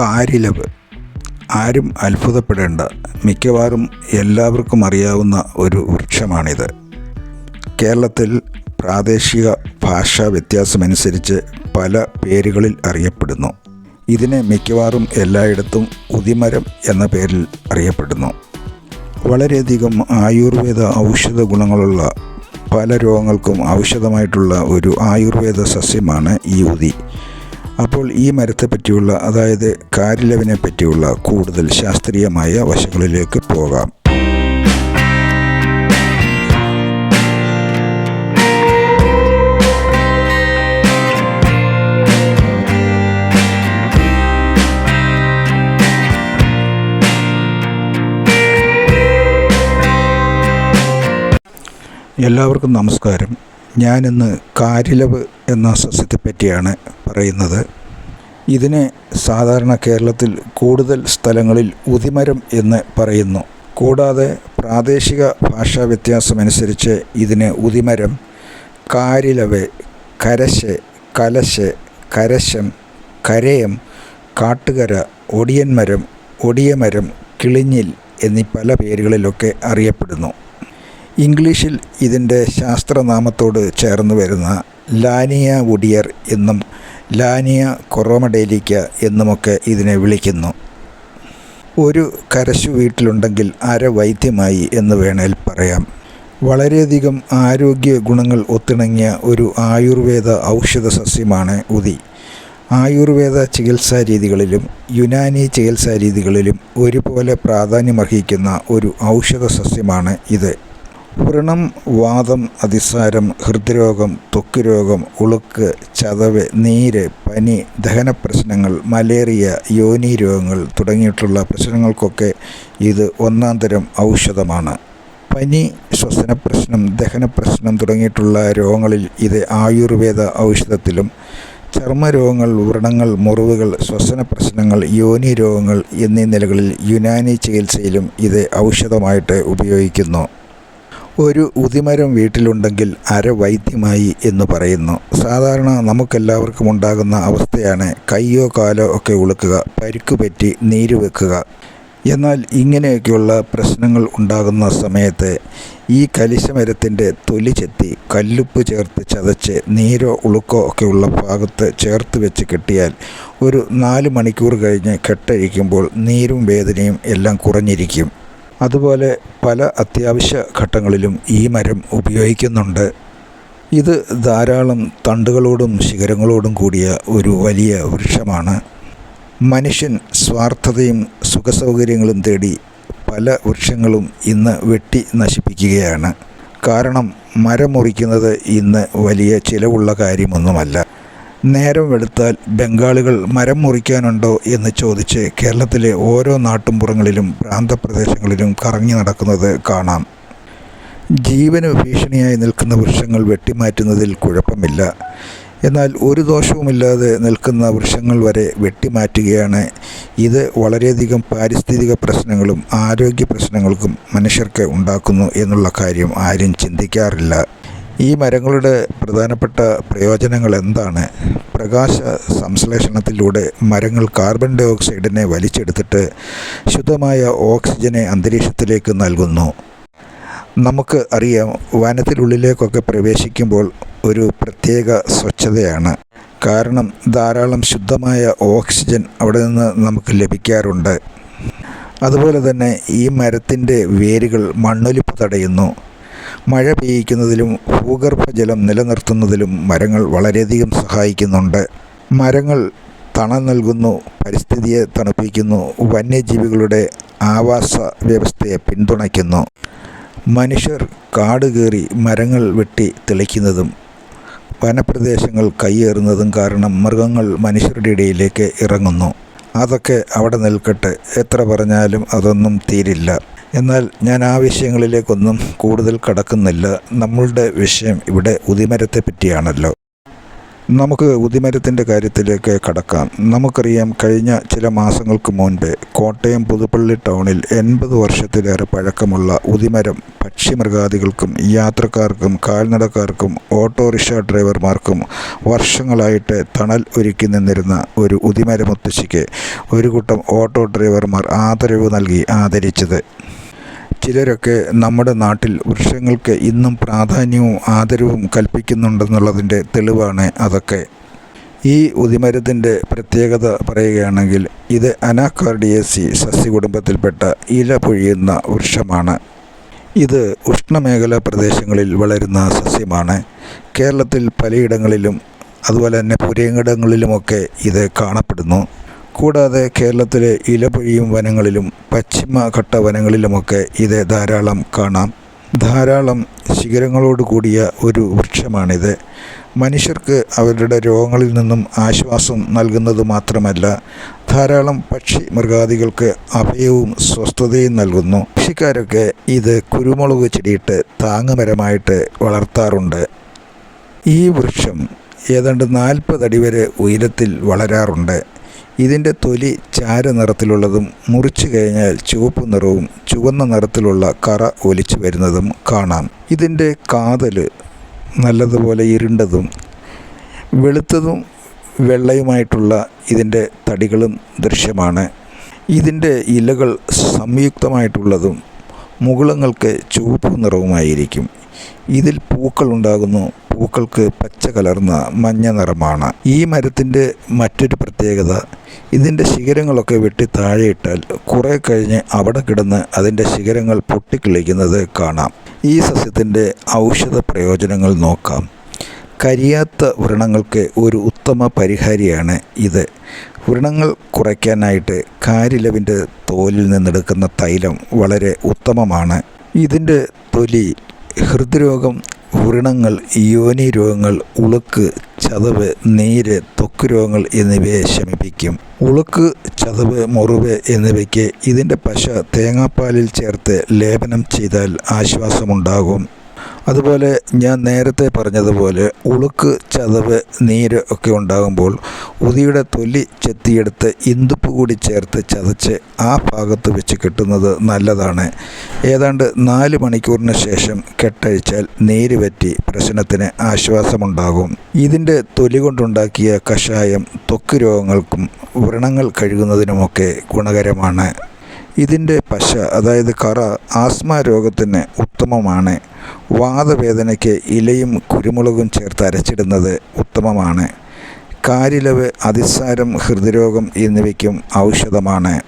കാരിലവ് ആരും അത്ഭുതപ്പെടേണ്ട. മിക്കവാറും എല്ലാവർക്കും അറിയാവുന്ന ഒരു വൃക്ഷമാണിത്. കേരളത്തിൽ പ്രാദേശിക ഭാഷാ വ്യത്യാസമനുസരിച്ച് പല പേരുകളിൽ അറിയപ്പെടുന്നു. ഇതിനെ മിക്കവാറും എല്ലായിടത്തും ഉദിമരം എന്ന പേരിൽ അറിയപ്പെടുന്നു. വളരെയധികം ആയുർവേദ ഔഷധ ഗുണങ്ങളുള്ള പല രോഗങ്ങൾക്കും ഔഷധമായിട്ടുള്ള ഒരു ആയുർവേദ സസ്യമാണ് ഈ ഉതി അപ്പോൾ ഈ മരത്തെ പറ്റിയുള്ള അതായത് കാരിലവിനെ പറ്റിയുള്ള കൂടുതൽ ശാസ്ത്രീയമായ വശങ്ങളിലേക്ക് പോകാം. എല്ലാവർക്കും നമസ്കാരം. ഞാനിന്ന് കാരിലവ് എന്ന സസ്യത്തെ പറ്റിയാണ് പറയുന്നത്. ഇതിനെ സാധാരണ കേരളത്തിൽ കൂടുതൽ സ്ഥലങ്ങളിൽ ഉതിമരം എന്ന് പറയുന്നു. കൂടാതെ പ്രാദേശിക ഭാഷാ വ്യത്യാസമനുസരിച്ച് ഇതിന് ഉതിമരം കാരിലവ് കരശ് കലശ് കരശം കരയം കാട്ടുകര ഒടിയന്മരം ഒടിയമരം കിളിഞ്ഞിൽ എന്നീ പല പേരുകളിലൊക്കെ അറിയപ്പെടുന്നു. ഇംഗ്ലീഷിൽ ഇതിന്റെ ശാസ്ത്രനാമത്തോട് ചേർന്ന് വരുന്ന ലാനിയ വുഡിയർ എന്നും ലാനിയ കൊറോമഡേലിക്ക എന്നുമൊക്കെ ഇതിനെ വിളിക്കുന്നു. ഒരു കരശു വീട്ടിലുണ്ടെങ്കിൽ അര വൈദ്യമായി എന്ന് വേണേൽ പറയാം. വളരെയധികം ആരോഗ്യ ഗുണങ്ങൾ ഒത്തിണങ്ങിയ ഒരു ആയുർവേദ ഔഷധ സസ്യമാണ് ഉതി. ആയുർവേദ ചികിത്സാ രീതികളിലും യുനാനി ചികിത്സാ രീതികളിലും ഒരുപോലെ പ്രാധാന്യമർഹിക്കുന്ന ഒരു ഔഷധ സസ്യമാണ് ഇത്. വ്രണം വാദം അതിസാരം ഹൃദ്രോഗം ത്വക്ക് രോഗം ഉളുക്ക് ചതവ് നീര് പനി ദഹന പ്രശ്നങ്ങൾ മലേറിയ യോനി രോഗങ്ങൾ തുടങ്ങിയിട്ടുള്ള പ്രശ്നങ്ങൾക്കൊക്കെ ഇത് ഒന്നാം തരം ഔഷധമാണ്. പനി ശ്വസന പ്രശ്നം ദഹന പ്രശ്നം തുടങ്ങിയിട്ടുള്ള രോഗങ്ങളിൽ ഇത് ആയുർവേദ ഔഷധത്തിലും ചർമ്മരോഗങ്ങൾ വ്രണങ്ങൾ മുറിവുകൾ ശ്വസന പ്രശ്നങ്ങൾ യോനി രോഗങ്ങൾ എന്നീ നിലകളിൽ യുനാനി ചികിത്സയിലും ഇത് ഔഷധമായിട്ട് ഉപയോഗിക്കുന്നു. ഒരു ഉതിമരം വീട്ടിലുണ്ടെങ്കിൽ അര വൈദ്യമായി എന്ന് പറയുന്നു. സാധാരണ നമുക്കെല്ലാവർക്കും ഉണ്ടാകുന്ന അവസ്ഥയാണ് കയ്യോ കാലോ ഒക്കെ ഉളുക്കുക പരിക്ക് പറ്റി നീര് വെക്കുക. എന്നാൽ ഇങ്ങനെയൊക്കെയുള്ള പ്രശ്നങ്ങൾ ഉണ്ടാകുന്ന സമയത്ത് ഈ കലിശമരത്തിന്റെ തൊലി ചെത്തി കല്ലുപ്പ് ചേർത്ത് ചതച്ച് നീരോ ഉളുക്കോ ഒക്കെ ഉള്ള ഭാഗത്ത് ചേർത്ത് വെച്ച് കെട്ടിയാൽ ഒരു നാല് മണിക്കൂർ കഴിഞ്ഞ് കെട്ടഴിക്കുമ്പോൾ നീരും വേദനയും എല്ലാം കുറഞ്ഞിരിക്കും. അതുപോലെ പല അത്യാവശ്യ ഘട്ടങ്ങളിലും ഈ മരം ഉപയോഗിക്കുന്നുണ്ട്. ഇത് ധാരാളം തണ്ടുകളോടും ശിഖരങ്ങളോടും കൂടിയ ഒരു വലിയ വൃക്ഷമാണ്. മനുഷ്യൻ സ്വാർത്ഥതയും സുഖസൗകര്യങ്ങളും തേടി പല വൃക്ഷങ്ങളും ഇന്ന് വെട്ടി നശിപ്പിക്കുകയാണ്. കാരണം മരം മുറിക്കുന്നത് ഇന്ന് വലിയ ചിലവുള്ള കാര്യമൊന്നുമല്ല. നേരം വെളുത്താൽ ബംഗാളികൾ മരം മുറിക്കാനുണ്ടോ എന്ന് ചോദിച്ച് കേരളത്തിലെ ഓരോ നാട്ടുംപുറങ്ങളിലും പ്രാന്തപ്രദേശങ്ങളിലും കറങ്ങി നടക്കുന്നത് കാണാം. ജീവന് ഭീഷണിയായി നിൽക്കുന്ന വൃക്ഷങ്ങൾ വെട്ടിമാറ്റുന്നതിൽ കുഴപ്പമില്ല. എന്നാൽ ഒരു ദോഷവുമില്ലാതെ നിൽക്കുന്ന വൃക്ഷങ്ങൾ വരെ വെട്ടിമാറ്റുകയാണ്. ഇത് വളരെയധികം പാരിസ്ഥിതിക പ്രശ്നങ്ങളും ആരോഗ്യ പ്രശ്നങ്ങൾക്കും മനുഷ്യർക്ക് ഉണ്ടാക്കുന്നു എന്നുള്ള കാര്യം ആരും ചിന്തിക്കാറില്ല. ഈ മരങ്ങളുടെ പ്രധാനപ്പെട്ട പ്രയോജനങ്ങൾ എന്താണ്? പ്രകാശ സംശ്ലേഷണത്തിലൂടെ മരങ്ങൾ കാർബൺ ഡൈ ഓക്സൈഡിനെ വലിച്ചെടുത്തിട്ട് ശുദ്ധമായ ഓക്സിജനെ അന്തരീക്ഷത്തിലേക്ക് നൽകുന്നു. നമുക്ക് അറിയാം വനത്തിനുള്ളിലേക്കൊക്കെ പ്രവേശിക്കുമ്പോൾ ഒരു പ്രത്യേക സ്വച്ഛതയാണ്. കാരണം ധാരാളം ശുദ്ധമായ ഓക്സിജൻ അവിടെ നിന്ന് നമുക്ക് ലഭിക്കാറുണ്ട്. അതുപോലെ തന്നെ ഈ മരത്തിന്റെ വേരുകൾ മണ്ണൊലിപ്പ് തടയുന്നു. മഴ പെയ്യിക്കുന്നതിലും ഭൂഗർഭജലം നിലനിർത്തുന്നതിലും മരങ്ങൾ വളരെയധികം സഹായിക്കുന്നുണ്ട്. മരങ്ങൾ തണൽ നൽകുന്നു പരിസ്ഥിതിയെ തണുപ്പിക്കുന്നു വന്യജീവികളുടെ ആവാസ വ്യവസ്ഥയെ പിന്തുണയ്ക്കുന്നു. മനുഷ്യർ കാട് കയറി മരങ്ങൾ വെട്ടി തെളിക്കുന്നതും വനപ്രദേശങ്ങൾ കയ്യേറുന്നതും കാരണം മൃഗങ്ങൾ മനുഷ്യരുടെ ഇടയിലേക്ക് ഇറങ്ങുന്നു. അതൊക്കെ അവിടെ നിൽക്കട്ടെ എത്ര പറഞ്ഞാലും അതൊന്നും തീരില്ല. എന്നാൽ ഞാൻ ആ വിഷയങ്ങളിലേക്കൊന്നും കൂടുതൽ കടക്കുന്നില്ല. നമ്മളുടെ വിഷയം ഇവിടെ ഉദിമരത്തെ പറ്റിയാണല്ലോ നമുക്ക് ഉദിമരത്തിന്റെ കാര്യത്തിലേക്ക് കടക്കാം. നമുക്കറിയാം കഴിഞ്ഞ ചില മാസങ്ങൾക്ക് മുൻപ് കോട്ടയം പുതുപ്പള്ളി ടൗണിൽ എൺപത് വർഷത്തിലേറെ പഴക്കമുള്ള ഉദിമരം പക്ഷിമൃഗാദികൾക്കും യാത്രക്കാർക്കും കാൽനടക്കാർക്കും ഓട്ടോറിക്ഷ ഡ്രൈവർമാർക്കും വർഷങ്ങളായിട്ട് തണൽ ഒരുക്കി നിന്നിരുന്ന ഒരു ഉദിമരമുത്തശ്ശിക്ക് ഒരു കൂട്ടം ഓട്ടോ ഡ്രൈവർമാർ ആദരവ് നൽകി ആദരിച്ചത്. ചിലരൊക്കെ നമ്മുടെ നാട്ടിൽ വൃക്ഷങ്ങൾക്ക് ഇന്നും പ്രാധാന്യവും ആദരവും കൽപ്പിക്കുന്നുണ്ടെന്നുള്ളതിന്റെ തെളിവാണ് അതൊക്കെ. ഈ ഉദിമരത്തിന്റെ പ്രത്യേകത പറയുകയാണെങ്കിൽ ഇത് അനാക്കാർഡിയേസി സസ്യകുടുംബത്തിൽപ്പെട്ട ഇല പൊഴിയുന്ന വൃക്ഷമാണ്. ഇത് ഉഷ്ണമേഖലാ പ്രദേശങ്ങളിൽ വളരുന്ന സസ്യമാണ്. കേരളത്തിൽ പലയിടങ്ങളിലും അതുപോലെ തന്നെ പുരയിടങ്ങളിലുമൊക്കെ ഇത് കാണപ്പെടുന്നു. കൂടാതെ കേരളത്തിലെ ഇലപൊഴിയും വനങ്ങളിലും പശ്ചിമഘട്ട വനങ്ങളിലുമൊക്കെ ഇത് ധാരാളം കാണാം. ധാരാളം ശിഖരങ്ങളോട് കൂടിയ ഒരു വൃക്ഷമാണിത്. മനുഷ്യർക്ക് അവരുടെ രോഗങ്ങളിൽ നിന്നും ആശ്വാസം നൽകുന്നത് മാത്രമല്ല ധാരാളം പക്ഷി മൃഗാദികൾക്ക് അഭയവും സ്വസ്ഥതയും നൽകുന്നു. കൃഷിക്കാരൊക്കെ ഇത് കുരുമുളക് ചെടിയിട്ട് താങ്ങുമരമായിട്ട് വളർത്താറുണ്ട്. ഈ വൃക്ഷം ഏതാണ്ട് നാൽപ്പതടി വരെ ഉയരത്തിൽ വളരാറുണ്ട്. ഇതിന്റെ തൊലി ചാര നിറത്തിലുള്ളതും മുറിച്ചു കഴിഞ്ഞാൽ ചുവപ്പ് നിറവും ചുവന്ന നിറത്തിലുള്ള കറ ഒലിച്ചു വരുന്നതും കാണാം. ഇതിന്റെ കാതൽ നല്ലതുപോലെ ഇരുണ്ടതും വെളുത്തതും വെള്ളയുമായിട്ടുള്ള ഇതിന്റെ തടികളും ദൃശ്യമാണ്. ഇതിന്റെ ഇലകൾ സംയുക്തമായിട്ടുള്ളതും മുകുളങ്ങൾക്ക് ചുവപ്പ് നിറവുമായിരിക്കും. ഇതിൽ പൂക്കൾ ഉണ്ടാകുന്നു പൂക്കൾക്ക് പച്ച കലർന്ന മഞ്ഞ നിറമാണ്. ഈ മരത്തിന്റെ മറ്റൊരു പ്രത്യേകത ഇതിന്റെ ശിഖരങ്ങളൊക്കെ വെട്ടി താഴെയിട്ടാൽ കുറേ കഴിഞ്ഞ് അവിടെ കിടന്ന് അതിന്റെ ശിഖരങ്ങൾ പൊട്ടിക്കിളിക്കുന്നത് കാണാം. ഈ സസ്യത്തിന്റെ ഔഷധ പ്രയോജനങ്ങൾ നോക്കാം. കരിയാത്ത വ്രണങ്ങൾക്ക് ഒരു ഉത്തമ പരിഹാരിയാണ് ഇത്. വ്രണങ്ങൾ കുറയ്ക്കാനായിട്ട് കാരിലവിന്റെ തോലിൽ നിന്നെടുക്കുന്ന തൈലം വളരെ ഉത്തമമാണ്. ഇതിന്റെ തൊലി ഹൃദ്രോഗം വ്രണങ്ങൾ യോനി രോഗങ്ങൾ ഉളുക്ക് ചതവ് നീര് ത്വക്ക് രോഗങ്ങൾ എന്നിവയെ ശമിപ്പിക്കും. ഉളുക്ക് ചതവ് മുറിവ് എന്നിവയ്ക്ക് ഇതിന്റെ പശ തേങ്ങാപ്പാലിൽ ചേർത്ത് ലേപനം ചെയ്താൽ ആശ്വാസമുണ്ടാകും. അതുപോലെ ഞാൻ നേരത്തെ പറഞ്ഞതുപോലെ ഉളുക്ക് ചതവ് നീര് ഒക്കെ ഉണ്ടാകുമ്പോൾ ഉതിയുടെ തൊലി ചെത്തിയെടുത്ത് ഇന്ദുപ്പ് കൂടി ചേർത്ത് ചതച്ച് ആ ഭാഗത്ത് വെച്ച് കെട്ടുന്നത് നല്ലതാണ്. ഏതാണ്ട് നാല് മണിക്കൂറിന് ശേഷം കെട്ടഴിച്ചാൽ നീര് പറ്റി പ്രശ്നത്തിന് ആശ്വാസമുണ്ടാകും. ഇതിന്റെ തൊലി കൊണ്ടുണ്ടാക്കിയ കഷായം ത്വക്ക് രോഗങ്ങൾക്കും വ്രണങ്ങൾ കഴുകുന്നതിനുമൊക്കെ ഗുണകരമാണ്. ഇതിന്റെ പശ അതായത് കറ ആസ്മ രോഗത്തിന് ഉത്തമമാണ്. വാതവേദനയ്ക്ക് ഇലയും കുരുമുളകും ചേർത്ത് അരച്ചിടുന്നത് ഉത്തമമാണ്. കാരിലവ് അതിസാരം ഹൃദ്രോഗം എന്നിവയ്ക്കും ഔഷധമാണ്.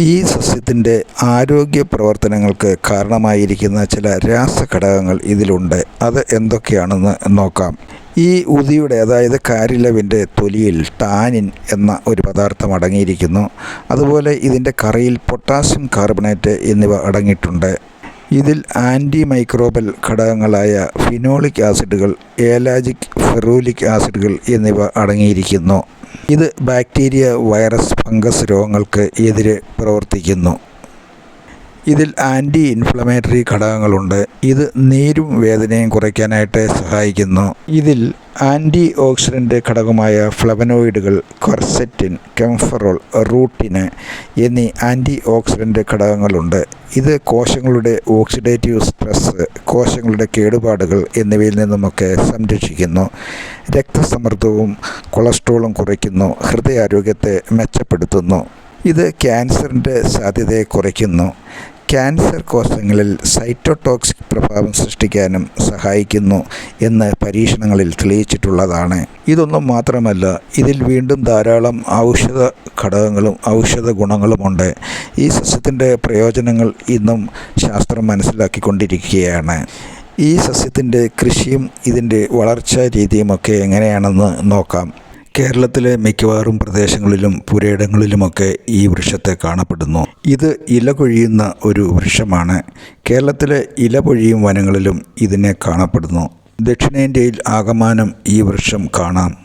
ഈ സസ്യത്തിന്റെ ആരോഗ്യ പ്രവർത്തനങ്ങൾക്ക് കാരണമായിരിക്കുന്ന ചില രാസഘടകങ്ങൾ ഇതിലുണ്ട്. അത് എന്തൊക്കെയാണെന്ന് നോക്കാം. ഈ ഉതിയുടെ അതായത് കാരിലവിന്റെ തൊലിയിൽ ടാനിൻ എന്ന ഒരു പദാർത്ഥം അടങ്ങിയിരിക്കുന്നു. അതുപോലെ ഇതിന്റെ കറിയിൽ പൊട്ടാസ്യം കാർബണേറ്റ് എന്നിവ അടങ്ങിയിട്ടുണ്ട്. ഇതിൽ ആന്റി മൈക്രോബൽ ഘടകങ്ങളായ ഫിനോളിക് ആസിഡുകൾ ഏലാജിക് ഫെറൂലിക് ആസിഡുകൾ എന്നിവ അടങ്ങിയിരിക്കുന്നു. ഇത് ബാക്ടീരിയ വൈറസ് ഫംഗസ് രോഗങ്ങൾക്ക് എതിരെ പ്രവർത്തിക്കുന്നു. ഇതിൽ ആന്റി ഇൻഫ്ലമേറ്ററി ഘടകങ്ങളുണ്ട്. ഇത് നീരും വേദനയും കുറയ്ക്കാനായിട്ട് സഹായിക്കുന്നു. ഇതിൽ ആന്റി ഓക്സിഡന്റ് ഘടകമായ ഫ്ലവനോയിഡുകൾ കൊർസെറ്റിൻ കെംഫറോൾ റൂട്ടിന് എന്നീ ആന്റി ഓക്സിഡന്റ് ഘടകങ്ങളുണ്ട്. ഇത് കോശങ്ങളുടെ ഓക്സിഡേറ്റീവ് സ്ട്രെസ് കോശങ്ങളുടെ കേടുപാടുകൾ എന്നിവയിൽ നിന്നുമൊക്കെ സംരക്ഷിക്കുന്നു. രക്തസമ്മർദ്ദവും കൊളസ്ട്രോളും കുറയ്ക്കുന്നു. ഹൃദയാരോഗ്യത്തെ മെച്ചപ്പെടുത്തുന്നു. ഇത് ക്യാൻസറിന്റെ സാധ്യതയെ കുറയ്ക്കുന്നു. ക്യാൻസർ കോശങ്ങളിൽ സൈറ്റോടോക്സിക് പ്രഭാവം സൃഷ്ടിക്കാനും സഹായിക്കുന്നു എന്ന് പരീക്ഷണങ്ങളിൽ തെളിയിച്ചിട്ടുള്ളതാണ്. ഇതൊന്നും മാത്രമല്ല ഇതിൽ വീണ്ടും ധാരാളം ഔഷധ ഘടകങ്ങളും ഔഷധ ഗുണങ്ങളുമുണ്ട് ഈ സസ്യത്തിന്റെ പ്രയോജനങ്ങൾ ഇന്നും ശാസ്ത്രം മനസ്സിലാക്കിക്കൊണ്ടിരിക്കുകയാണ്. ഈ സസ്യത്തിന്റെ കൃഷിയും ഇതിന്റെ വളർച്ചാ രീതിയുമൊക്കെ എങ്ങനെയാണെന്ന് നോക്കാം. കേരളത്തിലെ മിക്കവാറും പ്രദേശങ്ങളിലും പുരയിടങ്ങളിലുമൊക്കെ ഈ വൃക്ഷത്തെ കാണപ്പെടുന്നു. ഇത് ഇല കൊഴിയുന്ന ഒരു വൃക്ഷമാണ്. കേരളത്തിലെ ഇല പൊഴിയും വനങ്ങളിലും ഇതിനെ കാണപ്പെടുന്നു. ദക്ഷിണേന്ത്യയിൽ ആകമാനം ഈ വൃക്ഷം കാണാം.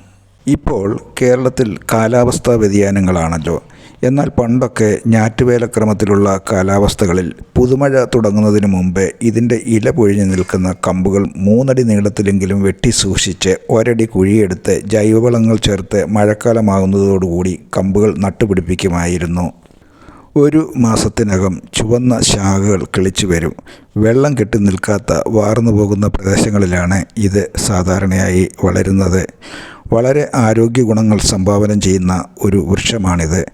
ഇപ്പോൾ കേരളത്തിൽ കാലാവസ്ഥാ വ്യതിയാനങ്ങളാണല്ലോ എന്നാൽ പണ്ടൊക്കെ ഞാറ്റുവേലക്രമത്തിലുള്ള കാലാവസ്ഥകളിൽ പുതുമഴ തുടങ്ങുന്നതിന് മുമ്പേ ഇതിന്റെ ഇല പൊഴിഞ്ഞു നിൽക്കുന്ന കമ്പുകൾ മൂന്നടി നീളത്തിലെങ്കിലും വെട്ടി സൂക്ഷിച്ച് ഒരടി കുഴിയെടുത്ത് ജൈവവളങ്ങൾ ചേർത്ത് മഴക്കാലമാകുന്നതോടുകൂടി കമ്പുകൾ നട്ടുപിടിപ്പിക്കുമായിരുന്നു. ഒരു മാസത്തിനകം ചുവന്ന ശാഖകൾ കിളിച്ചു വരും. വെള്ളം കെട്ടി നിൽക്കാത്ത വാർന്നു പോകുന്ന പ്രദേശങ്ങളിലാണ് ഇത് സാധാരണയായി വളരുന്നത്. വളരെ ആരോഗ്യ ഗുണങ്ങൾ സംഭാവന ചെയ്യുന്ന ഒരു വൃക്ഷമാണിത്.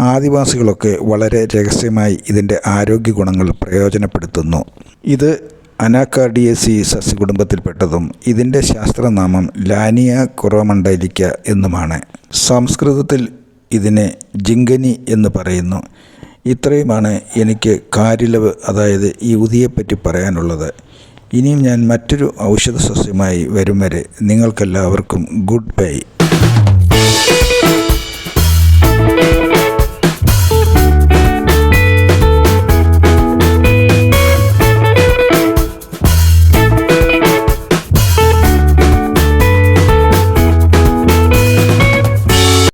ആദിവാസികളൊക്കെ വളരെ രഹസ്യമായി ഇതിന്റെ ആരോഗ്യ ഗുണങ്ങൾ പ്രയോജനപ്പെടുത്തുന്നു. ഇത് അനാക്കാർഡിയസി സസ്യകുടുംബത്തിൽപ്പെട്ടതും ഇതിന്റെ ശാസ്ത്രനാമം ലാനിയ കുറവമണ്ടലിക്ക എന്നുമാണ്. സംസ്കൃതത്തിൽ ഇതിനെ ജിങ്കനി എന്ന് പറയുന്നു. ഇത്രയുമാണ് എനിക്ക് കാരിലവ് അതായത് ഈ ഉതിയെപ്പറ്റി പറയാനുള്ളത്. ഇനിയും ഞാൻ മറ്റൊരു ഔഷധ സസ്യമായി വരും വരെ നിങ്ങൾക്കെല്ലാവർക്കും ഗുഡ് ബൈ.